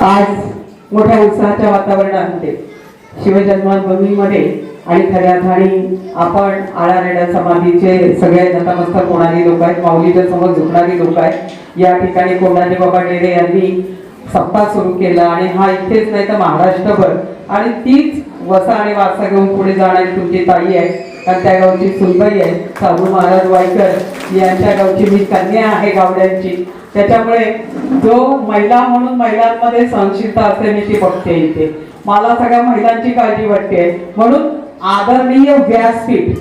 आज मोठ्या उत्साहाच्या वातावरणामध्ये शिवजन्मभूमीमध्ये आणि खऱ्या अर्थाने आपण आळारेड्या समाधीचे सगळे नतमस्तक होणारी लोक आहेत. माऊलीच्या समोर झुकणारी लोक आहेत. या ठिकाणी कोंडाजी बाबा डेरे यांनी सप्ताह सुरू केला आणि हा इथेच नाही तर महाराष्ट्रभर. आणि तीच वसा आणि वारसा घेऊन पुढे जाणारी तुमची ताई आहे. आणि त्या गावची सुनबाई आहे. साधू महाराज वायकर यांच्या गावची मी कन्या आहे गावड्यांची. त्याच्यामुळे जो महिला म्हणून महिलांमध्ये सहनशीलता असते मी ती बघते इथे. मला सगळ्या महिलांची काळजी वाटते. म्हणून आदरणीय व्यासपीठ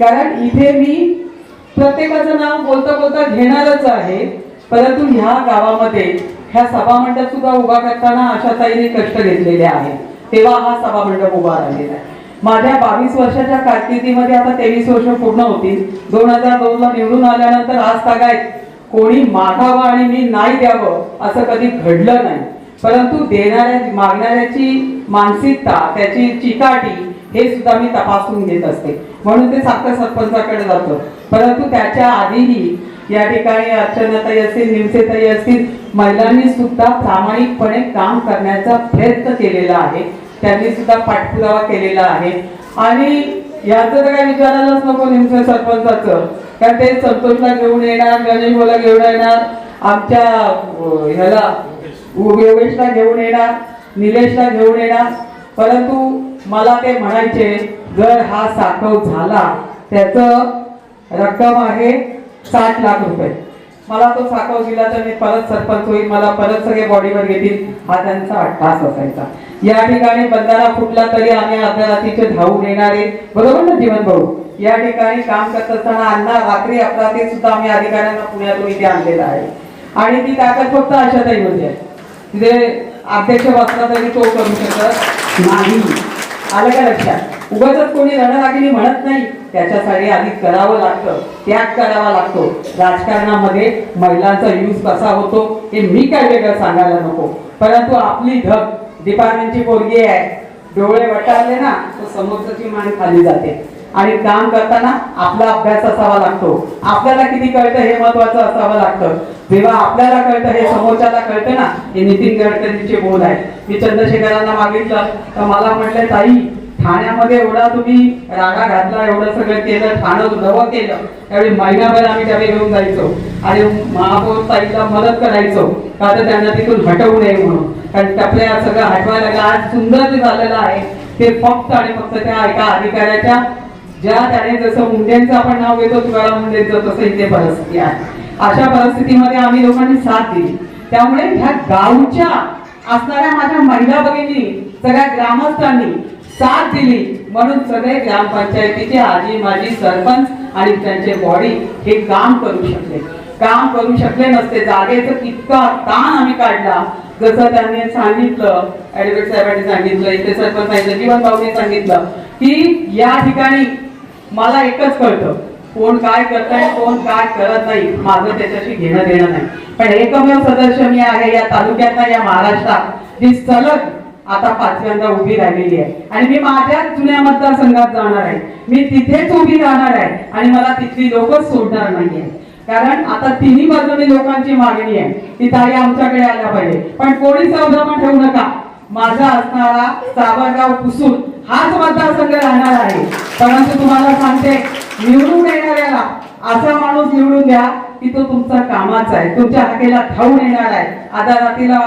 कारण इथे मी प्रत्येकाचं नाव बोलता बोलता घेणारच आहे परंतु ह्या गावामध्ये ह्या सभामंडप सुद्धा उभा करताना अशा ताईने कष्ट घेतलेले आहे. तेव्हा हा सभामंडप उभा राहिलेला आहे. माझ्या बावीस वर्षाच्या कारकिर्दीमध्ये आता तेवीस वर्ष पूर्ण होतील. दोन हजार दोन ला निवडून आल्यानंतर आज तागायत कोणी मागावं आणि मी नाही द्यावं असं कधी घडलं नाही. परंतु देणाऱ्या मागणाऱ्याची मानसिकता त्याची चिकाटी हे सुद्धा मी तपासून घेत असते. म्हणून ते साखर सरपंचाकडे जातं. परंतु त्याच्या आधीही या ठिकाणी अर्चनाताई असतील निमसेताई असतील महिलांनी सुद्धा प्रामाणिकपणे काम करण्याचा प्रयत्न केलेला आहे. त्यांनी सुद्धा पाठपुरावा केलेला आहे. आणि याचं तर काही विचारायलाच नको निमसे सरपंचाचं. कारण ते संतोषला घेऊन येणार गणेश बोला घेऊन येणार आमच्या ह्याला योगेशला घेऊन येणार निलेशला घेऊन येणार. परंतु मला ते म्हणायचे जर हा साखव झाला त्याचं रक्कम आहे साठ लाख रुपये. मला तो साखव दिला तर मी परत सरपंच होईल मला परत सगळे बॉडीवर घेतील. हा त्यांचा अट्टास असायचा. या ठिकाणी बंधारा फुटला तरी आम्ही अर्ध्या धावून येणारे. बरोबर ना जीवन भाऊ? या ठिकाणी काम करत असताना अण्णा रात्री ते सुद्धा आम्ही अधिकाऱ्यांना पुण्यातून इथे आणलेला आहे. आणि ती ताकद फक्त आशाताई म्हणजे तिथे अध्यक्ष वाचला तरी तो करू शकत नाही. आलं का लक्षात? उगाच कोणी रणरागिणी म्हणत नाही त्याच्यासाठी आधी करावं लागतं त्याग करावा लागतो. राजकारणामध्ये महिलांचा यूज कसा होतो हे मी काय वेगळं सांगायला नको. परंतु आपली धग डिपार्टमेंटची पोरगी आहे डोळे वटारले ना तर समोरची मान खाली जाते. आणि काम करताना आपला अभ्यास असावा लागतो. आपल्याला किती कळतं हे महत्वाचं असावं लागतं. जेव्हा आपल्याला कळतं हे समोरच्याला कळतं ना हे नितीन गडकरींचे बोल आहे मी चंद्रशेखरांना मागितलं तर मला म्हटलं ताई ठाण्यामध्ये एवढा तुम्ही रागा घातला एवढं सगळं केलं ठाणं नवं केलं. त्यावेळी महिनाभर आम्ही डबे घेऊन जायचो. आणि महापौर ताईला मदत करायचो का तर त्यांना तिथून हटवू नये म्हणून. कारण टपल्या सगळं हटवायला आज सुंदर जे झालेलं आहे ते फक्त आणि फक्त त्या एका अधिकाऱ्याच्या ज्या त्याने जसं मुंड्यांचं आपण नाव घेतो तुकाराम मुंडेंचं तसं इथे परिस्थिती आहे. अशा परिस्थितीमध्ये आम्ही लोकांनी साथ दिली. त्यामुळे ह्या गावच्या असणाऱ्या माझ्या महिला भगिनी सगळ्या ग्रामस्थांनी साथ दिली. म्हणून सगळे ग्रामपंचायतीचे आजी माजी सरपंच आणि त्यांचे बॉडी हे काम करू शकले. काम करू शकले नसते. जागेचं इतका ताण आम्ही काढला. जसं त्यांनी सांगितलं ऍडव्होकेट साहेबांनी सांगितलं इथे सरपंच सांगितलं जीवन भाऊने सांगितलं की या ठिकाणी मला एकच कळतं. कोण काय करताय कोण काय करत नाही माझं त्याच्याशी घेणं देणं नाही. पण एकमेव सदस्य मी आहे या तालुक्यात या महाराष्ट्रात जी सलग आता पाचव्यांदा उभी राहिलेली आहे. आणि मी माझ्याच जुन्या मतदारसंघात जाणार आहे. मी तिथेच उभी राहणार आहे आणि मला तिथली लोकच सोडणार नाहीये. कारण आता तिन्ही बाजूने लोकांची मागणी आहे. की ताई आमच्याकडे आल्या पाहिजे. पण कोणी संभ्रम ठेवू नका. माझा असणारा सावरगाव पुसून हाच मतदारसंघ राहणार आहे. परंतु तुम्हाला सांगते निवडून येणाऱ्याला असा माणूस निवडून द्या की तो तुमचा कामाचा आहे. तुमच्या हाकेला धावून येणार आहे. आता रात्रीला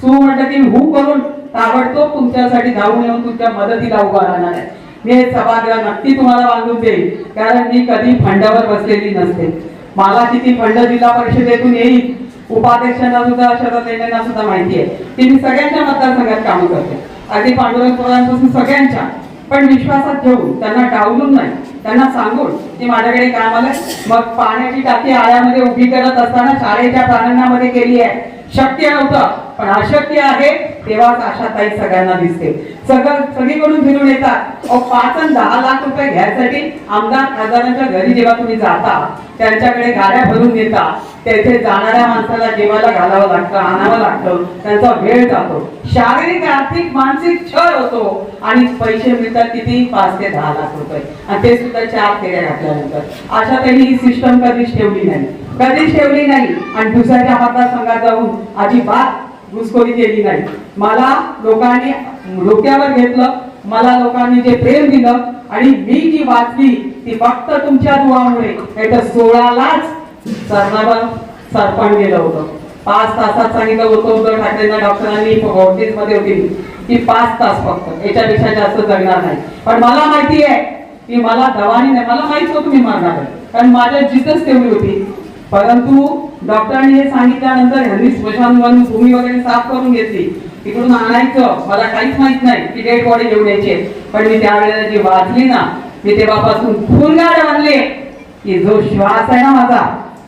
सू म्हटलं की हू करून ताबडतोब तुमच्यासाठी धावून येऊन तुमच्या मदतीला उभा राहणार आहे. मी हे सभागृह नक्की तुम्हाला बांधून देईल कारण मी कधी फंडावर बसलेली नसते. मला किती फंड जिल्हा परिषदेतून येईल उपाध्यक्षांना सुद्धा शरद लेण्यांना सुद्धा माहिती आहे. की मी सगळ्यांच्या मतदारसंघात काम करते. अगदी पांडुरंग पोरांपासून सगळ्यांच्या पण विश्वासात घेऊन त्यांना डावलून नाही त्यांना सांगून की माझ्याकडे काम आलं मग पाण्याची टाकी आळ्यामध्ये उभी करत असताना शाळेच्या प्रांगणामध्ये केली आहे. शक्य नव्हतं. पण अशक्य आहे तेव्हाच आशा ताई सगळ्यांना दिसते सगळं सगळीकडून फिरून येतात. पाच आणि दहा लाख रुपये घ्यायसाठी आमदार खासदारांच्या घरी जेव्हा तुम्ही जाता त्यांच्याकडे गाड्या भरून देता तेथे जाणाऱ्या माणसाला जेवायला घालावं लागतं आणावं लागतं त्यांचा वेळ जातो. शारीरिक आर्थिक मानसिक छळ होतो आणि पैसे मिळतात किती? पाच ते दहा लाख रुपये. आणि ते सुद्धा चार फेऱ्या घातल्यानंतर. अशा त्यांनी ही सिस्टम कधीच ठेवली नाही. कधीच ठेवली नाही. आणि दुसऱ्याच्या मतदारसंघात जाऊन अजिबात घुसखोरी केली नाही. मला लोकांनी डोक्यावर घेतलं मला लोकांनी जे प्रेम दिलं आणि मी जी वाचली ती फक्त तुमच्या दुवामुळे नाही सोळालाच सरनावर सरपण गेलं होतं. पाच तासात सांगितलं होतं उद्धव ठाकरेंना डॉक्टरांनी व्होल्टेजमध्ये होती. की पाच तास फक्त. याच्यापेक्षा जास्त जगणार नाही. पण मला माहिती आहे की मला दवानी नाही. मला माहीत होतं मी मारणार आहे. कारण माझ्या जिद्दच तेवढी होती. परंतु डॉक्टरांनी हे सांगितल्यानंतर ह्यांनी स्मशान भूमी वगैरे साफ करून घेतली. तिकडून आणायचं. मला काहीच माहीत नाही की डेड बॉडी घेऊन यायची पण मी त्यावेळेला जी वाचली ना मी तेव्हापासून फुलगाड आणले की जो श्वास आहे ना माझा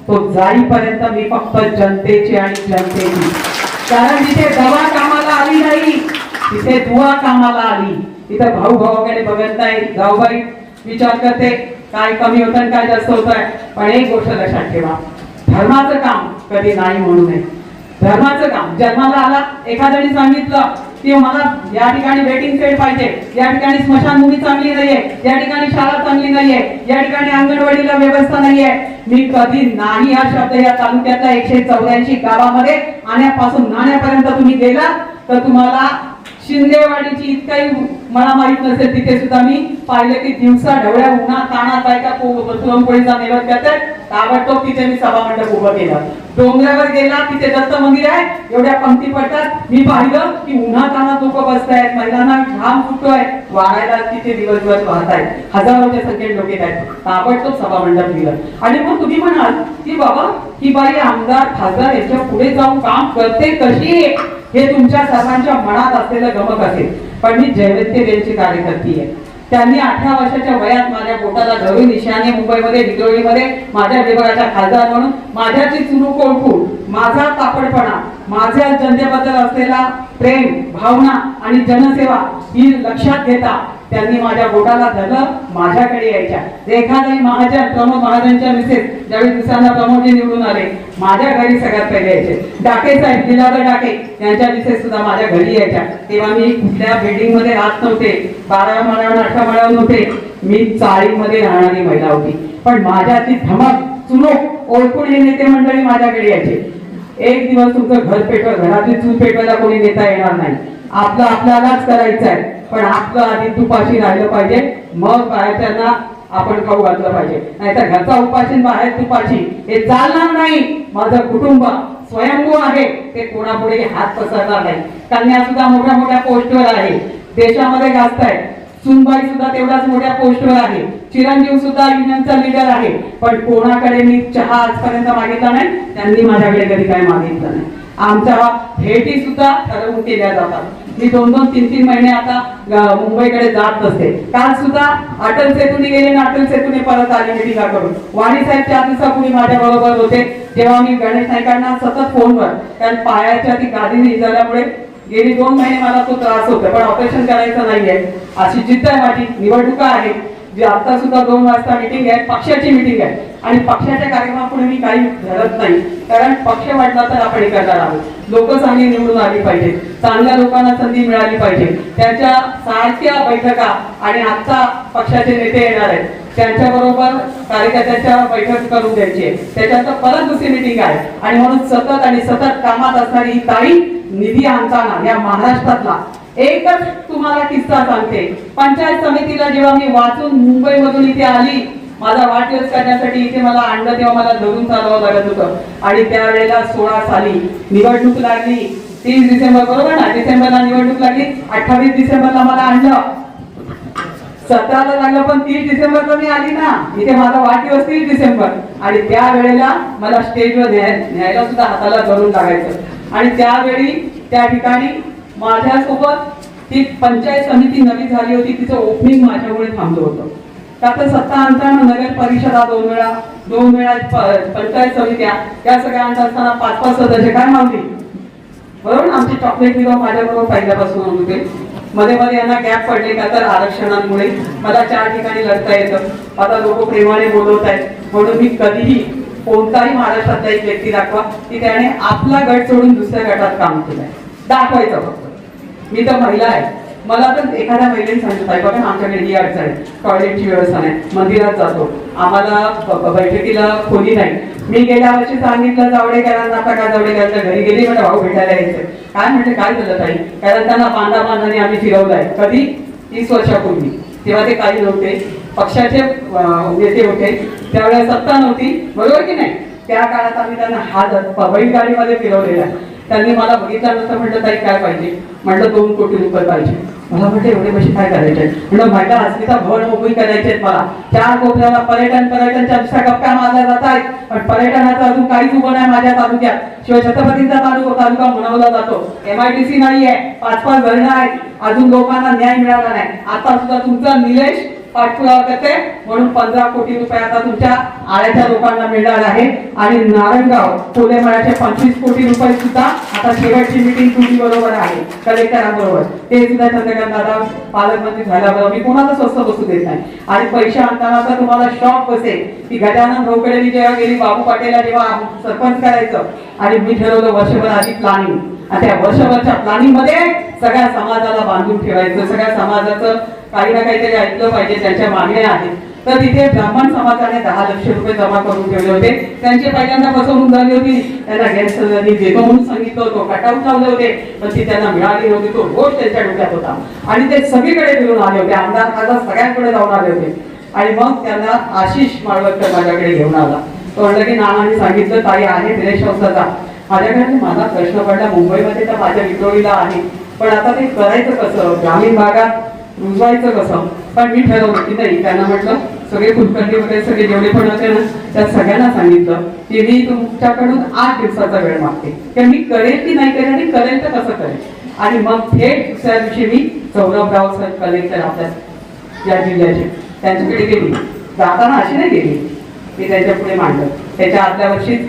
तो जाईपर्यंत मी फक्त जनतेची आणि जनतेची. कारण तिथे दवा कामाला आली नाही तिथे दुवा कामाला आली. तिथं भाऊ भावाकडे बघत नाही. जाऊबाई विचार करते काय कमी होतं काय जास्त होत आहे. पण एक गोष्ट लक्षात ठेवा. धर्माचं काम कधी नाही म्हणू नये. धर्माचं काम. जन्माला आला एखाद्याने सांगितलं की मला या ठिकाणी वेटिंग सेट पाहिजे या ठिकाणी स्मशानभूमी चांगली नाहीये या ठिकाणी शाळा चांगली नाहीये या ठिकाणी अंगणवाडीला व्यवस्था नाहीये. मी कधी नाही हा शब्द या तालुक्यातल्या एकशे चौऱ्याऐंशी गावामध्ये आण्यापासून नाण्यापर्यंत तुम्ही गेला तर तुम्हाला शिंदेवाडीची इतकाही मला माहीत नसेल तिथे सुद्धा मी पाहिलं की दिवसा ढवळ्या उन्हा ताणात बायका पो- पुरणपोळीचा नैवेद्य करतात ताबडतोब तिथे मी सभा मंडप उभं केलं. डोंगरावर गेला तिथे दत्त मंदिर आहे एवढ्या पंक्ती पडतात. मी पाहिलं की उन्हा ताणात लोक बसतायत महिलांना घाम फुटतोय. वाढायला तिथे दिवसभर वाहत आहेत हजारोच्या संख्येत लोक येत आहेत ताबडतोब सभा मंडप दिलं आणि मग तुम्ही म्हणाल की बाबा ही बाई आमदार खासदार यांच्या पुढे जाऊन काम करते कशी? हे तुमच्या सर्वांच्या मनात असलेलं गमक असेल. पण मी जयवंती यांची कार्यकर्ती आहे. त्यांनी अठरा वर्षाच्या वयात माझ्या पोटाला धरून निशाने मुंबईमध्ये विक्रोळीमध्ये माझ्या विभागाच्या खासदार म्हणून. माझ्याची चुरूक ओळखून माझा तापडपणा माझ्या जनतेबद्दल असलेला प्रेम भावना आणि जनसेवा ही लक्षात घेता त्यांनी माझ्या बोटाला धरलं माझ्याकडे यायच्या. रेखाताई महाजन प्रमोद महाजनच्या मिसेस ज्यावेळी दुसऱ्यांदा प्रमोदजी निवडून आले माझ्या घरी सगळ्यात पहिले यायचे. डाके साहेब दिलावर डाके यांच्या मिसेस सुद्धा माझ्या घरी यायच्या. तेव्हा मी कुठल्या बिल्डिंगमध्ये राहत नव्हते बारा माळ्यावर अठरा माळ्यावर नव्हते. मी चाळीमध्ये राहणारी महिला होती. पण माझ्याची धमक चुनूक ओळखून हे नेते मंडळी माझ्याकडे यायचे. एक दिवस तुमचं घर पेटवा घरातील चूल पेटवायला कोणी नेता येणार नाही. आपलं आपल्यालाच करायचं आहे पण आपलं आधी तुपाशी राहिलं पाहिजे. मग बाहेरच्यांना आपण खाऊ घातलं पाहिजे. नाहीतर घरचा उपाशी बाहेर तुपाशी हे चालणार नाही. माझं कुटुंब स्वयंभू आहे. ते कोणापुढे हात पसरणार नाही. कन्या सुद्धा मोठ्या मोठ्या पोस्टवर आहे. देशामध्ये गाजतायत सुनबाई सुद्धा तेवढ्याच मोठ्या पोस्टवर आहे. चिरंजीव सुद्धा युनियनचा लीडर आहे. पण कोणाकडे मी चहा आजपर्यंत मागितला नाही त्यांनी माझ्याकडे कधी काय मागितलं नाही. आमच्या भेटी सुद्धा ठरवून केल्या जातात. मी दोन दोन तीन तीन महिने आता मुंबईकडे जात असते. काल सुद्धा अटल सेतूने गेले आणि अटल सेतूने परत आले मिटिंगा करून वाणी साहेब चार दिवसापूर्वी माझ्या बरोबर होते. जेव्हा मी गणेश नाईकांना सतत फोनवर कारण पायाच्या ती गादी झाल्यामुळे गेली दोन महिने मला तो त्रास होतो पण ऑपरेशन करायचं नाहीये. अशी जिद्द आहे माझी निवडणुका आहे जी आता सुद्धा दोन वाजता मिटिंग आहे पक्षाची मिटिंग आहे. आणि पक्षाच्या कार्यक्रमापुढे मी काही धरत नाही. कारण पक्ष वाटला तर आपण हे करणार आहोत. लोक चांगली निवडून आली पाहिजे चांगल्या लोकांना संधी मिळाली पाहिजे. त्यांच्या सारख्या बैठका आणि आता पक्षाचे नेते येणार आहेत. त्यांच्या बरोबर कार्यकर्त्यांच्या बैठक करून द्यायची आहे. त्याच्यानंतर परत दुसरी मिटिंग आहे. आणि म्हणून सतत आणि सतत कामात असणारी ही ताई निधी आणताना या महाराष्ट्रातला. एकच तुम्हाला किस्सा सांगते. पंचायत समितीला जेव्हा मी वाचून मुंबईमधून इथे आली माझा वाढदिवस करण्यासाठी इथे मला आणलं तेव्हा मला धरून चालवावं लागत होतं. आणि त्यावेळेला सोळा साली निवडणूक लागली. तीस डिसेंबर बरोबर ना? डिसेंबरला निवडणूक लागली. अठ्ठावीस डिसेंबरला मला आणलं. सतराला लागलं पण तीस डिसेंबरला मी आली ना. इथे माझा वाढदिवस तीस डिसेंबर. आणि त्या वेळेला मला स्टेजवर न्याय न्यायला सुद्धा हाताला धरून लागायचं. आणि त्यावेळी त्या ठिकाणी माझ्यासोबत ती पंचायत समिती नवी झाली होती तिचं ओपनिंग माझ्यामुळे थांबलं होतं. त्यात सत्ता आणताना नगर परिषदा दोन वेळा दोन वेळा पंचायत समित्या या सगळ्या अंत असताना पाच पाच सदस्य काय मागली बरोबर ना? चॉकलेट विभाग माझ्याबरोबर पहिल्यापासून होते. मध्ये मध्ये यांना गॅप पडले का तर आरक्षणांमुळे. मला चार ठिकाणी लढता येतं. आता लोक प्रेमाने बोलवत आहेत म्हणून मी कधीही कोणताही महाराष्ट्रातला एक व्यक्ती दाखवा की त्याने आपला गट सोडून दुसऱ्या गटात काम केलंय. दाखवायचं फक्त. मी तर महिला आहे. मला तर एखाद्या महिलेने सांगितलं आहे बघा आमच्याकडे ही अडचण आहे. टॉयलेटची व्यवस्था नाही. मंदिरात जातो. आम्हाला बैठकीला खोली नाही. मी गेल्या वर्षी सांगितलं जावडेकरांना आता काय जावडेकरांच्या घरी गेली? म्हणजे भाऊ भेटायला यायचं काय म्हणजे काय झालं ताई? कारण त्यांना बांधा बांधाने आम्ही फिरवलंय. कधी? तीस वर्षापूर्वी. तेव्हा ते काही नव्हते. पक्षाचे नेते होते. त्यावेळेस सत्ता नव्हती. बरोबर की नाही? त्या काळात आम्ही त्यांना हात बैलगाडीमध्ये फिरवलेला आहे. त्यांनी मला बघितल्यानंतर म्हटलं ताई काय पाहिजे? म्हटलं दोन कोटी रुपये पाहिजे. मला म्हटलं एवढे पैसे काय करायचे? म्हटलं माझ्या अस्मिता भवन उभी करायचे आहेत मला. चार कोपऱ्याला पर्यटन पर्यटनच्या दुसऱ्या गप्प्या मारल्या जात आहेत. पण पर्यटनाचं अजून काहीच उभं नाही माझ्या तालुक्यात. शिवाय छत्रपतींचा तालुका तालुका म्हणवला जातो. एमआयडीसी नाही आहे पाच पाच धरणं आहेत अजून लोकांना न्याय मिळाला नाही. आता सुद्धा तुमचा निलेश पाठपुरावा करते. म्हणून पंधरा कोटी रुपये आता तुमच्या आळ्याच्या लोकांना मिळणार आहे. आणि नारायणगाव कोलेमाळ्याचे पंचवीस कोटी रुपये सुद्धा आता शेवटची मिटिंग तुमची बरोबर आहे. कलेक्टरांबरोबर. ते सुद्धा चंद्रकांत दादा पालकमंत्री झाल्याबरोबर. मी कोणाला स्वस्त बसू देत नाही. आणि पैसे आणताना तर तुम्हाला शॉक बसेल. की गजानन रोकडेनी जेव्हा गेली बाबू पाटेला जेव्हा सरपंच करायचं. आणि मी ठरवलं वर्षभर आधी प्लॅनिंग आणि त्या वर्षभरच्या प्लॅनिंगमध्ये सगळ्या समाजाला बांधून ठेवायचं. सगळ्या समाजाचं काही ना काहीतरी ऐकलं पाहिजे त्यांच्या मागण्या आहेत. तर तिथे ब्राह्मण समाजाने दहा लक्ष रुपये जमा करून ठेवले होते. त्यांची पहिल्यांदा फसवणूक झाली होती. त्यांना गॅस देतो म्हणून सांगितलं होतं कटआउट लावले होते. पण ती त्यांना मिळाली नव्हती. तो रोज त्यांच्या डोक्यात होता. आणि ते सगळीकडे फिरून आले होते. आमदार खासदार सगळ्यांकडे जाऊन आले होते. आणि मग त्यांना आशिष माळवतकर माझ्याकडे घेऊन आला. तो म्हणलं की नानांनी सांगितलं ताई आहे दिनेश संस्थाचा. माझ्याकडे माझा प्रश्न पडला. मुंबईमध्ये तर माझ्या विक्रोळीला आहे. पण आता ते करायचं कसं? ग्रामीण भागात रुजवायचं कसं? पण मी ठरवलं की नाही त्यांना म्हटलं सगळे कुलकर्णी वगैरे सगळे जेवढे पण होते ना त्या सगळ्यांना सांगितलं की मी तुमच्याकडून आठ दिवसाचा वेळ मागते. की मी करेल की नाही करेल आणि करेल तर कसं करेल? आणि मग थेट दुसऱ्या दिवशी मी सौरभराव सर कलेक्टर आपल्या या जिल्ह्याचे त्यांच्याकडे गेली. जाताना अशी नाही गेली. मी त्यांच्या पुढे मांडलं. त्याच्या आदल्या वर्षीच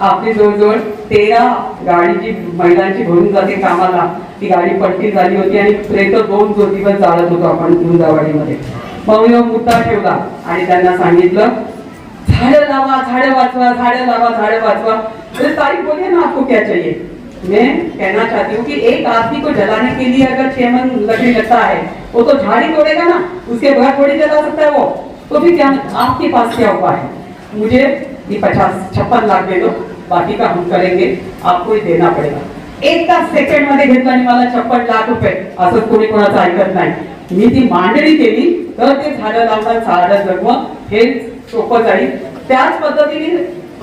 आपली जवळजवळ तेरा गाडी जी महिलांची भरून जाते कामाला. ती गाडी पट्टी झाली होती आणि प्रेत दोन दोन दिवस जाळत होतो आपण गुंजावाडीमध्ये मग मी मुद्दा ठेवला आणि त्यांना सांगितलं झाडं लावा झाडं वाचवा झाडं लावा झाडं वाचवा. तर तारीख बोलिए ना आपको क्या चाहिए मैं कहना चाहती हूँ कि एक आदमी को जलाने के लिए अगर छह मन लकड़ी लगता है वो तो झाड़ ही तोड़ेगा ना उसके बगैर थोड़ी जला सकता है वो। तो फिर क्या आपके पास क्या उपाय है? मुझे ये पचास छप्पन लाख दे दो। बाकी का हम करेंगे आपको ही देना पड़ेगा. एका सेकंडमध्ये घेतलं आणि मला छप्पन लाख रुपये असं कोणी कोणाचं ऐकत नाही. मी ती मांडणी केली तर ते झाडं लावणं झाडं जगवणं हे सोपं जाईल. त्याच पद्धतीने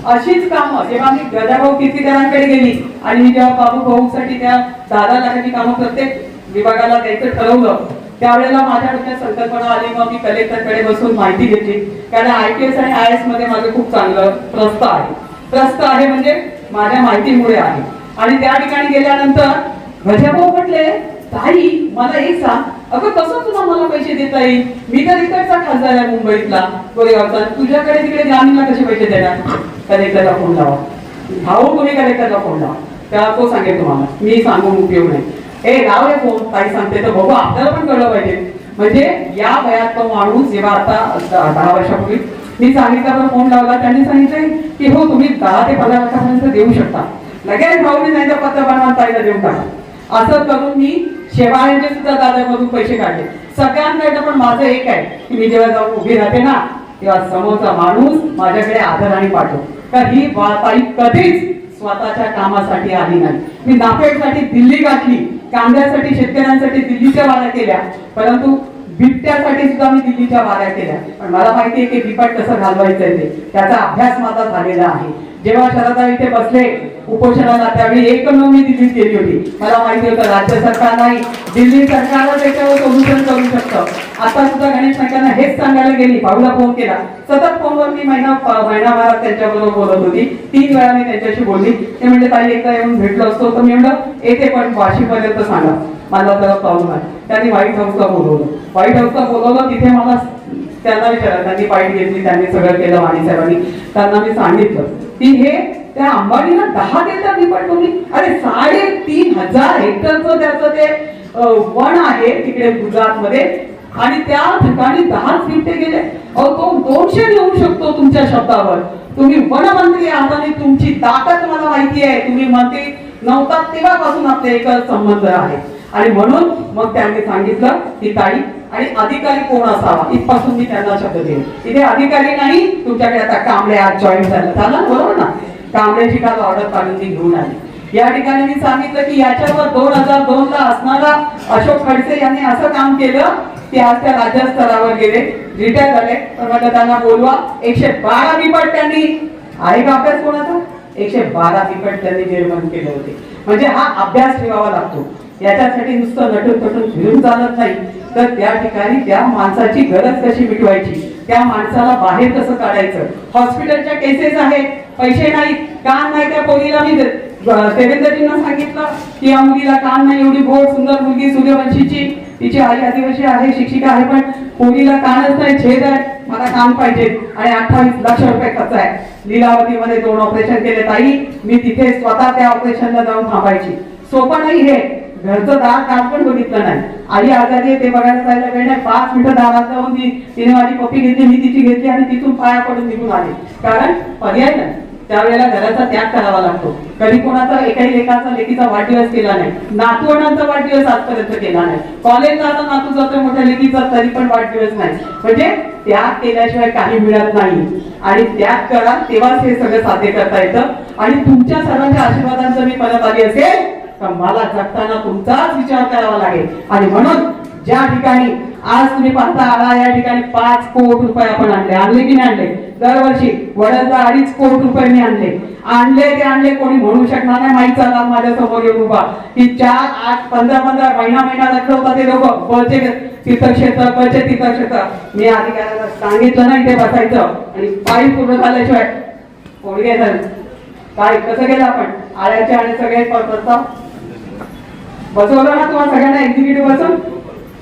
अशीच कामं जेव्हा मी गदाभाऊ कीर्तीकरांकडे गेली आणि मी जेव्हा बाबू भाऊसाठी त्या दादा लाखाची कामं प्रत्येक विभागाला द्यायचं ठरवलं त्यावेळेला माझ्या डोक्यात संकल्पना आली मग मी कलेक्टरकडे बसून माहिती घेतली. कारण आय पी एस आणि आय एसमध्ये माझं खूप चांगलं प्रस्ताव आहे. त्रस्त आहे म्हणजे माझ्या माहितीमुळे आहे. आणि त्या ठिकाणी गेल्यानंतर गजाभाऊ हो म्हटले ताई मला एक सांग. अगं कसं तुला मला पैसे देता येईल? मी तर इकडचा खासदार आहे मुंबईतला. कोरेगावचा तुझ्याकडे तिकडे ग्रामीणला कसे पैसे देणार? कलेक्टरला फोन लावा. भाऊ तुम्ही कलेक्टरला फोन लावा. त्या तो सांगेल तुम्हाला. मी सांगून उपयोग नाही. ए लाव रे फोन ताई सांगते तर बघू. आपल्याला पण कळलं पाहिजे. म्हणजे या वयात तो माणूस जेव्हा आता दहा वर्षापूर्वी मी सांगितल्यावर फोन लावला त्यांनी सांगितले की हो तुम्ही दहा ते पंधरा लाखापर्यंत देऊ शकता. लगेच भाऊने नाही तर पत्र ताईला देऊन टाका. असं करून मी शेवाळ्यांचे सुद्धा दादामधून पैसे काढले. सगळ्यांकडे पण माझं एक आहे की मी जेव्हा जाऊन उभी राहते ना तेव्हा समोरचा माणूस माझ्याकडे आदराने पाठव का ही ताई कधीच स्वतःच्या कामासाठी आली नाही. मी नाफेडसाठी दिल्ली गाठली. कांद्यासाठी शेतकऱ्यांसाठी दिल्लीच्या वादा केल्या. परंतु बिबट्यासाठी सुद्धा मी दिल्लीच्या वाऱ्या केल्या. पण मला माहिती आहे की बिबट कसं घालवायचं आहे ते. त्याचा अभ्यास माझा झालेला आहे. जेव्हा शरदा इथे बसले उपोषणाला त्यावेळी एकमेव मी दिल्लीत गेली होती. मला माहिती होतं राज्य सरकार नाही दिल्ली सरकारच याच्यावर सोल्युशन करू शकतं. आता सुद्धा गणेश नायकांना हेच सांगायला गेली भाऊला फोन केला. सतत फोनवर मी महिना महिनाभरात त्यांच्याबरोबर बोलत होती. तीन वेळा मी त्यांच्याशी बोलली. ते म्हणजे ताई एकदा येऊन भेटलो असतो. तर मी म्हणलं येते पण वाशीपर्यंत सांगा. मला जरा प्रॉब्लेम आहे त्यांनी व्हाईट हाऊसला बोलवलं. व्हाईट हाऊसला बोलवलं तिथे मला त्यांना विचारलं त्यांनी पाईट घेतली त्यांनी सगळं केलं वाणी साहेबांनी. त्यांना मी सांगितलं की हे त्या अंबानीला दहा देतात पण तुम्ही अरे साडेतीन हजार हेक्टरचं त्याचं ते वन आहे तिकडे गुजरात मध्ये आणि त्या ठिकाणी दहाच बिबटे गेले. अहो तो दोनशे येऊ शकतो तुमच्या शब्दावर. तुम्ही वनमंत्री आहात आणि तुमची ताकद मला माहिती आहे. तुम्ही मंत्री नव्हतात तेव्हापासून आपले एक संबंध आहे. आणि म्हणून मग त्यांनी सांगितलं की ताई आणि अधिकारी कोण असावा इथपासून मी त्यांना शब्द देईन. इथे अधिकारी नाही तुमच्याकडे आता कांबळे आज जॉईन झालं. झालं? ना? बरोबर ना? कांबळ्याची काल ऑर्डर काढून ती घेऊन आली. या ठिकाणी मी सांगितलं की याच्यावर दोन हजार दोन ला असणारा अशोक खडसे यांनी असं काम केलं की आज त्या राज्य स्तरावर गेले रिटायर झाले. पण म्हटलं त्यांना बोलवा एकशे बारा बिपट त्यांनी आहे का अभ्यास कोणाचा? एकशे बारा बिपट त्यांनी निर्माण केले होते. म्हणजे हा अभ्यास ठेवावा लागतो. याच्यासाठी नुसतं नटून तटून फिरून चालत नाही. तर त्या ठिकाणी त्या माणसाची गरज कशी मिटवायची? त्या माणसाला बाहेर कसं काढायचं? हॉस्पिटलच्या केसेस आहेत. पैसे नाहीत. कान नाही त्या पोलीला मी देवेंद्रजींना सांगितलं की या मुलीला कान नाही. एवढी गोड सुंदर मुलगी सूर्यवंशीची. तिची आई आदिवासी आहे शिक्षिका आहे पण पोलीला कानच नाही छेद आहे. मला कान पाहिजे. आणि अठ्ठावीस लक्ष रुपये खर्च आहे. लीलावतीमध्ये दोन ऑपरेशन केले ताई. मी तिथे स्वतः त्या ऑपरेशनला जाऊन थांबायची. सोपं नाही हे. घरचं दार काम पण बघितलं नाही. आई आजारी ते बघायला जायला वेळ नाही. पाच मिनिटं दारात जाऊन ती तिने माझी पप्पी घेतली मी तिची घेतली आणि तिथून पाया पडून निघून आले. कारण पर्याय नाही. त्यावेळेला घराचा त्याग करावा लागतो. कधी कोणाचा एकाही लेखाचा लेखीचा वाढदिवस केला नाही. नातवंडांचा वाढदिवस आजपर्यंत केला नाही. कॉलेजला आता नातू जातोय मोठ्या लेखीचा तरी पण वाढदिवस नाही. म्हणजे त्याग केल्याशिवाय काही मिळत नाही. आणि त्याग करा तेव्हाच हे सगळं साध्य करता येतं. आणि तुमच्या सर्वांच्या आशीर्वादांचं मी परत आली असेल तर मला जगताना तुमचाच विचार करावा लागेल. आणि म्हणून ज्या ठिकाणी आज तुम्ही पाहता आला या ठिकाणी पाच कोट रुपये आपण आणले. आणले की नाही आणले? दरवर्षी वडलचा अडीच कोट रुपये मी आणले. आणले ते आणले कोणी म्हणू शकणार नाही. माहीत चालणार माझ्यासमोर येऊन उभा. की चार आठ पंधरा पंधरा महिना महिना लग्न होता ते लोक. बचे तीर्थक्षेत्र बचे तीर्थक्षेत्र मी अधिकाऱ्याला सांगितलं नाही ते बसायचं. आणि पायी पूर्ण झाल्याशिवाय कोण काय काय कसं गेलं आपण? आळ्याचे आणि सगळे परत बसवलं ना तुम्हाला सगळ्यांना एक्झिक्युटिव्ह बसून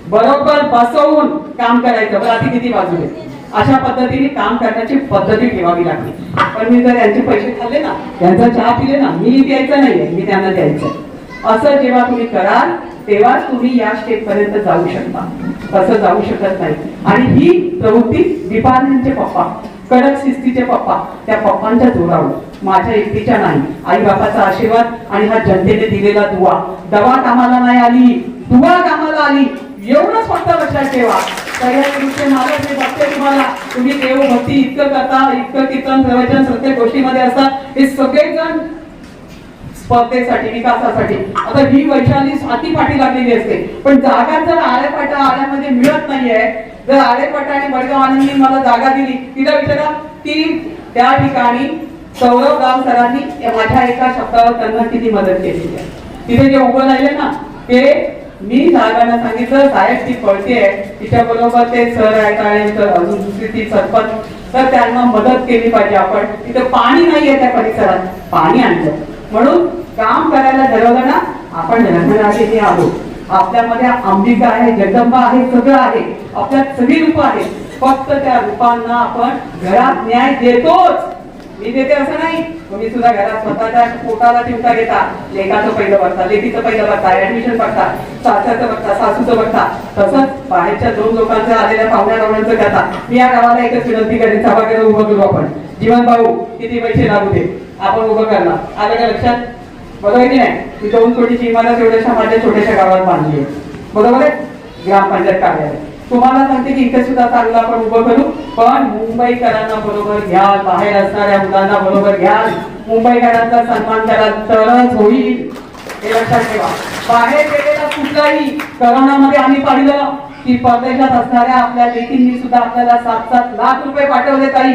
बरोबर बसवून काम करायचं. बरं आधी किती बाजूले अशा पद्धतीने काम करण्याची पद्धती ठेवावी लागली. पण मी जर यांचे पैसे खाल्ले ना यांचा चहा पिले ना मी द्यायचं नाहीये मी त्यांना द्यायचं. असं जेव्हा तुम्ही कराल तेव्हाच तुम्ही या स्टेप पर्यंत जाऊ शकता. तसं जाऊ शकत नाही. आणि ही प्रवृत्ती दीपानंदचे पप्पा. कडक शिस्तीचे पप्पा त्या पप्पांच्या जोरावर. माझ्या एकटीच्या नाही. आई बापाचा आशीर्वाद आणि हा जनतेने दिलेला दुवा. दवा कामाला नाही आली. दुवा कामाला आली. एवढंच फक्त लक्षात ठेवा. तुम्हाला. तुम्ही देव भक्ती इतकं करता इतकं कीर्तन प्रवचन प्रत्येक गोष्टीमध्ये असतात हे सगळेजण स्पर्धेसाठी विकासासाठी. आता ही वैशाली स्वाती पाठी लागलेली असते. पण जागा जर आळेपाटा आळ्यामध्ये मिळत नाहीये जर आळेपाटा आणि बडगाव आनंदी मला जागा दिली तिला विचारा ती त्या ठिकाणी सौरव गाव सरांनी माझ्या एका शब्दावर त्यांना किती मदत केली आहे. तिथे जे उभं राहिले ना ते मी साहेबांना सांगितलं साहेब ती पळते तिच्या बरोबर ते सर आहेत आणि अजून दुसरी ती सरपंच. तर त्यांना मदत केली पाहिजे आपण. तिथे पाणी नाहीये त्या परिसरात. पाणी आणलं. म्हणून काम करायला ठरवलं ना आपण नर्मनाशी आहोत. आपल्यामध्ये अंबिका आहे जगदंबा आहे सगळं आहे. आपल्यात सगळी रूप आहेत. फक्त त्या रूपांना आपण घरात न्याय देतोच. मी देते असं नाही. तुम्ही सुद्धा घरात स्वतःच्या पोटाला चिंता घेता. लेखाचं पहिलं बघता लेखीचं पहिलं बघता ऍडमिशन बघता सासऱ्याचं बघता सासूचं बघता तसंच बाहेरच्या दोन लोकांचं आलेल्या पाहुण्या रावणांचं करता. मी या गावाला एकच विनंती करेन सभागृह उभं करू आपण. जीवन भाऊ किती पैसे लागू दे? आपण उभं करणार. आलं का लक्षात? बरोबर आहे की नाही? ती दोन कोटीची इमारत एवढ्याशा माझ्या छोट्याशा गावात बांधली आहे. बरोबर आहे? ग्रामपंचायत कार्यालय. तुम्हाला सांगते की इथे सुद्धा चांगलं आपण उभं करू पण मुंबईकरांना बरोबर घ्याल बाहेर असणाऱ्या मुलांना बरोबर घ्याल. मुंबईकरांचा सन्मान करा तरच होईल. हे लक्षात ठेवा. बाहेर गेलेला कुठलाही करोनामध्ये आम्ही पाहिलं की परदेशात असणाऱ्या आपल्या लेकींनी सुद्धा आपल्याला सात सात लाख रुपये पाठवले ताई.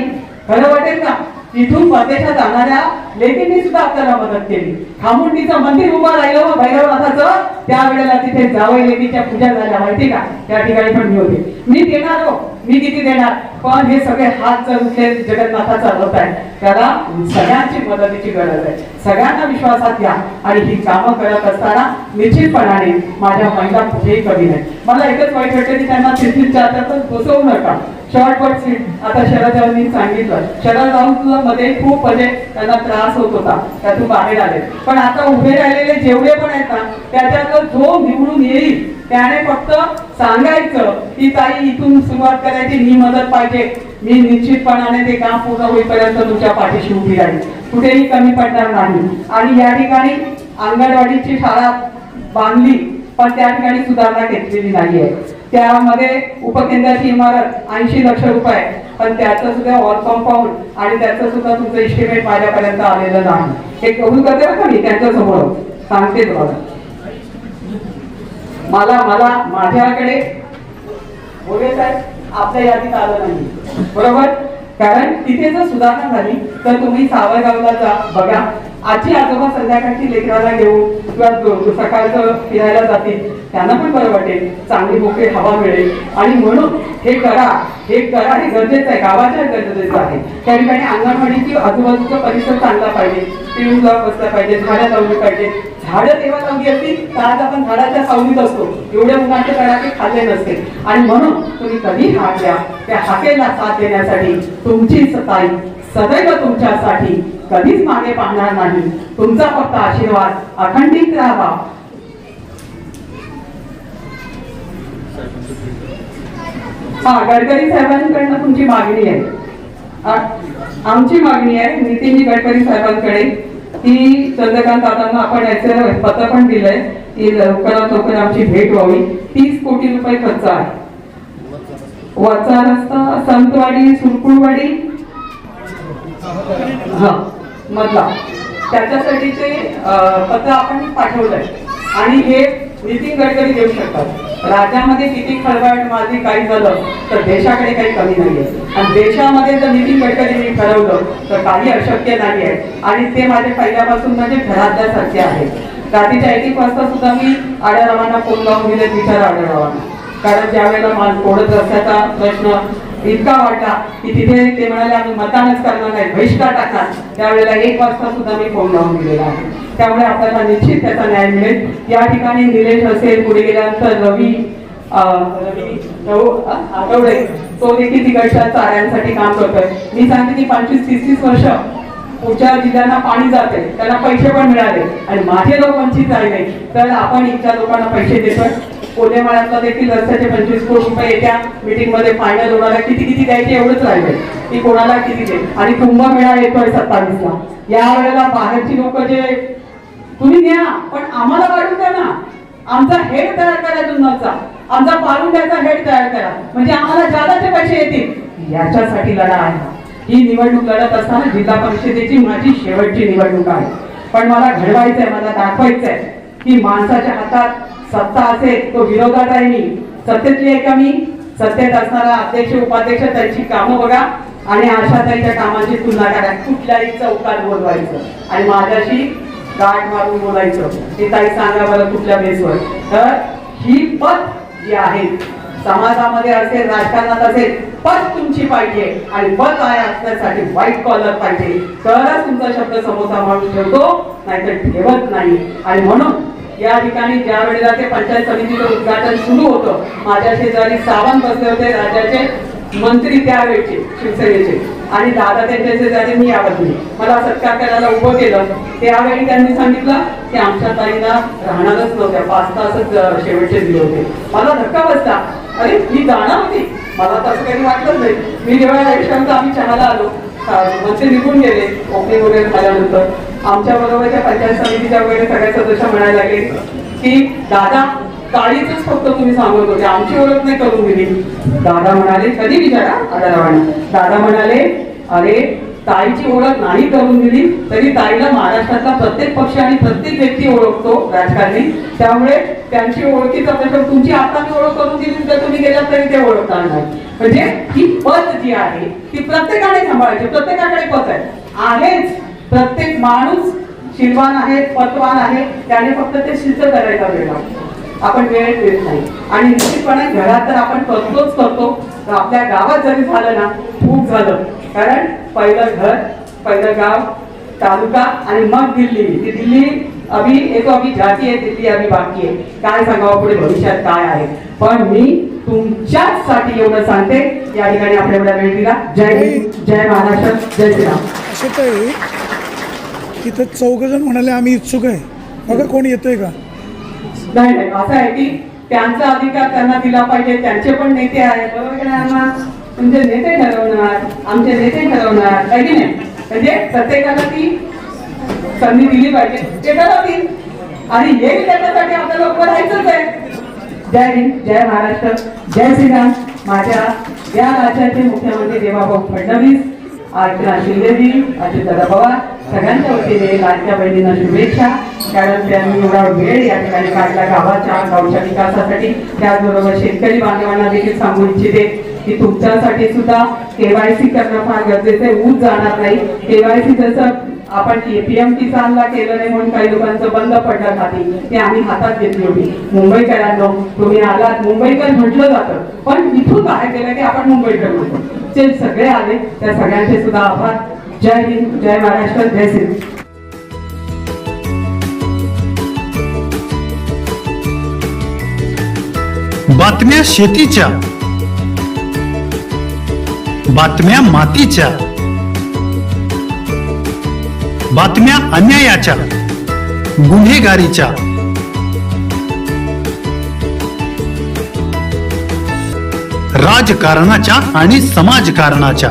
खरं वाटेल का? इथून परदेशात जाणाऱ्या लेकींनी सुद्धा आपल्याला मदत केली. खामुंडीचं मंदिर उभं राहिलं व भैरवनाथाचं त्यावेळेला तिथे जावई लेकीच्या पूजा झाल्या माहिती का? त्या ठिकाणी पण मी होते. मी देणार हो मी किती देणार? पण हे सगळे हात जर उठले जगन्नाथाचा रथ आहे. त्याला सगळ्यांची मदतीची गरज आहे. सगळ्यांना विश्वासात घ्या आणि ही कामं करत असताना निश्चितपणाने माझ्या महिला कुठेही कमी नाही. मला एकच वाईट वाटतं की त्यांना तिथील चार्जातच बसवू नका. शॉर्टकट सीट आता शरद सांगितलं. शरद राऊत मध्ये खूप म्हणजे त्यांना त्रास होत होता. त्यातून बाहेर आले. पण आता उभे राहिलेले जेवढे पण आहेत ना त्याच्यातलं जो निवडून येईल त्याने फक्त सांगायचं की ताई इथून सुरुवात करायची मी मदत पाहिजे. मी निश्चितपणाने ते काम पूर्ण होईपर्यंत तुमच्या पाठीशी उभी राहील कुठेही कमी पडणार नाही. आणि या ठिकाणी अंगणवाडीची शाळा बांधली पण त्या ठिकाणी सुधारणा घेतलेली नाहीये. त्यामध्ये उपकेंद्राची इमारत ऐंशी लक्ष रुपये. पण त्याचं सुद्धा वॉल कंपाऊंड आणि त्याचं सुद्धा तुमचं इस्टिमेट माझ्यापर्यंत आलेलं नाही. हे कबूल करते का मी? त्यांच्यासमोर सांगते तुम्हाला. मला मला माझ्याकडे बोले साहेब आपल्या यादीत आलं नाही. बरोबर? कारण तिथे जर सुधारणा झाली तर तुम्ही सावरगावला जा बघा. आजी आजोबा संध्याकाळची लेकराला घेऊन किंवा सकाळचं फिरायला जातील त्यांना पण बरं वाटेल. चांगली मोकळी हवा मिळेल. आणि म्हणून हे करा हे करा हे गरजेचं आहे. गावाच्या गरजेचं आहे. त्या ठिकाणी अंगणवाडीची आजूबाजूचा परिसर चांगला पाहिजे. पिळून ब्लॉक बसला पाहिजे. झाडं लावली पाहिजे. झाडं तेव्हा लावली असतील तर आज आपण झाडाच्या सावलीत असतो. एवढे मुलांचे कडाके खाल्ले नसते. आणि म्हणून तुम्ही कधी हाक द्या. त्या हाकेला साथ देण्यासाठी तुमची सताई सदैव तुमच्यासाठी कधीच मागे पाहणार नाही. तुमचा फक्त आशीर्वाद. अखंडित राहावा हा गडकरी साहेबांकडनं तुमची मागणी आहे. आमची मागणी आहे. नितीनजी गडकरी साहेबांकडे. की चंद्रकांत दादांना आपण याचं पत्र पण दिलंय. की लवकरात लवकर आमची भेट व्हावी. तीस कोटी रुपये खर्च आहे. वरचा रस्ता संतवाडी सुरकुळवाडी हा. मधला. त्याच्यासाठीचे पत्र आपण पाठवलंय. आणि हे नितीन गडकरी देऊ शकतात. राज्यामध्ये किती खळबळ माझी काही झालं तर देशाकडे काही कमी नाहीये. आणि देशामध्ये जर नितीन गडकरींनी ठरवलं तर काही अशक्य नाही आहे आणि ते माझे पहिल्यापासून म्हणजे घरातल्यासारखे आहे. रात्रीच्या एक वाजता सुद्धा मी आढळरावांना फोन लावून दिले विचार आढळरावांना कारण ज्या वेळेला मान कोडत रस्त्याचा प्रश्न इतका वाटला की तिथे ते म्हणाले आम्ही मतदानच करणार नाही बहिष्कार टाकणार त्यावेळेला एक वाजता सुद्धा मी फोन लावून दिलेला आहे. त्यामुळे आपल्याला निश्चित त्याचा न्याय मिळेल. या ठिकाणी निलेश असेल पुढे गेल्यानंतर रवी अं, रवी आठवडे तो देखील तिकडच्या चाऱ्यांसाठी काम करतोय. मी सांगते की पंचवीस तीस तीस वर्ष पुढच्या जिल्ह्यांना पाणी जाते त्यांना पैसे पण मिळाले. आणि माझे लोक वंचित झाले तर आपण इथल्या लोकांना पैसे देतोय. कोल्हेमाळ्यातला देखील रस्त्याचे पंचवीस कोटी रुपये येत्या मिटिंगमध्ये फायनल होणार किती किती द्यायचे एवढंच राहिले की कोणाला किती दे आणि कुंभमेळा येतोय सत्तावीसला. या वेळेला बाहेरची लोक जे तुम्ही घ्या पण आम्हाला वाढू द्या ना. आमचा हेड तयार करा जुन्नरचा. आमचा पारुंड्याचा हेड तयार करा. म्हणजे आम्हाला जादाचे पैसे येतील याच्यासाठी लढा आहे. ही निवडणूक लढत असताना जिल्हा परिषदेची माझी शेवटची निवडणूक आहे. पण मला घडवायचंय मला दाखवायचंय की माणसाच्या हातात सत्ता असेल तो विरोधात आहे मी. सत्तेतली आहे का मी? सत्तेत असणारा अध्यक्ष उपाध्यक्ष त्यांची कामं बघा. आणि आशाताईच्या कामाची तुलना करा. कुठल्याही चौकात बोलवायचं. आणि माझ्याशी गाठ मारून बोलायचं. की ताई सांगा बरं कुठल्या बेसवर. तर ही पद जी आहे समाजामध्ये असेल राजकारणात असेल पद तुमची पाहिजे. आणि पद आहे असण्यासाठी व्हाईट कॉलर पाहिजे. तरच तुमचा शब्द समोसा माणूस ठेवतो. नाहीतर ठेवत नाही. आणि म्हणून या ठिकाणी ज्या वेळेला ते पंचायत समितीचं उद्घाटन सुरू होतं माझ्या शेजारी सावंत बसले होते राज्याचे मंत्री त्यावेळेचे शिवसेनेचे. आणि दादा त्यांच्या शेजारी मी आवडली मला सत्कार करायला उभं केलं. त्यावेळी त्यांनी सांगितलं की आमच्या ताईंना राहणारच नव्हत्या पाच तासच शेवटचे दिले होते. मला धक्का बसला. अरे मी जाणार होती. मला तसं काही वाटलं नाही. मी जेव्हा आयुष्यात आम्ही चहाला आलो अं, मंत्री निघून गेले ओपनिंग वगैरे झाल्यानंतर. आमच्या बरोबरच्या पंचायत समितीच्या वगैरे सगळ्या सदस्य म्हणायला लागले की दादा काळीच फक्त तुम्ही सांगत होते आमची ओळख नाही करून दिली. दादा म्हणाले कधी विचारा आढळरावांना दादा म्हणाले अरे ताईची ओळख नाही करून दिली तरी ताईला महाराष्ट्रातला प्रत्येक पक्ष आणि प्रत्येक व्यक्ती ओळखतो राजकारणी. त्यामुळे त्यांची ओळखीचा प्रश्न तुमची आता मी ओळख करून दिली तर तुम्ही गेलात तरी ते ओळखणार नाही. म्हणजे ही पद जी आहे ती प्रत्येकाने सांभाळायची प्रत्येकाकडे पद आहे. आहेच. प्रत्येक माणूस शिलवान आहे पतवान आहे त्याने फक्त ते सिद्ध करायला वेळ लागतो. आपण वेळ देत नाही. आणि निश्चितपणे घरात तर आपण करतोच करतो तर आपल्या गावात जरी झालं ना खूप झालं. कारण पहिलं घर पहिलं गाव तालुका आणि मग दिल्ली. ती दिल्ली अभि एक अभि जाती आहे दिल्ली अभि बाकी आहे. काय सांगावं पुढे भविष्यात काय आहे? पण मी तुमच्याच साठी एवढं सांगते. या ठिकाणी आपण एवढा वेळ दिला. जय हिंद जय महाराष्ट्र जय श्रीराम. तिथं चौघजण म्हणाले आम्ही इच्छुक आहे. बघा कोण येतोय का? नाही नाही असं आहे की त्यांचा अधिकार त्यांना दिला पाहिजे त्यांचे पण नेते आहेत. बरोबर तुमचे नेते ठरवणार आमचे नेते ठरवणार काही की नाही? म्हणजे प्रत्येकाला ती संधी दिली पाहिजे. ते ठरवतील आणि हे त्याच्यासाठी आपल्याला उभं राहायचंच आहे. जय हिंद जय महाराष्ट्र जय श्रीराम. माझ्या या राज्याचे मुख्यमंत्री देवाभाऊ फडणवीस अर्चना शिंदेजी अजितदादा पवार सगळ्यांच्या वतीने लाडक्या बहिणींना शुभेच्छा. कारण त्यांनी एवढा वेळ या ठिकाणी काढला गावाच्या गावच्या विकासासाठी. त्याचबरोबर शेतकरी बांधवांना देखील सांगू इच्छिते की तुमच्यासाठी सुद्धा केवायसी करणं फार गरजेचं आहे. ऊस जाणार नाही. केवायसी जसं आपण पीएम किसानला केलं नाही म्हणून काही लोकांचं बंद पडलं खाती ते आम्ही हातात घेतली होती. मुंबईकरांनो तुम्ही आलात. मुंबईकर म्हटलं जातं. पण इथून बाहेर गेलं की आपण मुंबईकर म्हणतो. जे सगळे आले त्या सगळ्यांचे सुद्धा आभार. जय हिंद जय महाराष्ट्र जय सिंध. बातम्या शेतीच्या. बातम्या मातीच्या. बातम्या अन्यायाच्या. गुन्हेगारीच्या. राजकारणाच्या आणि समाजकारणाच्या.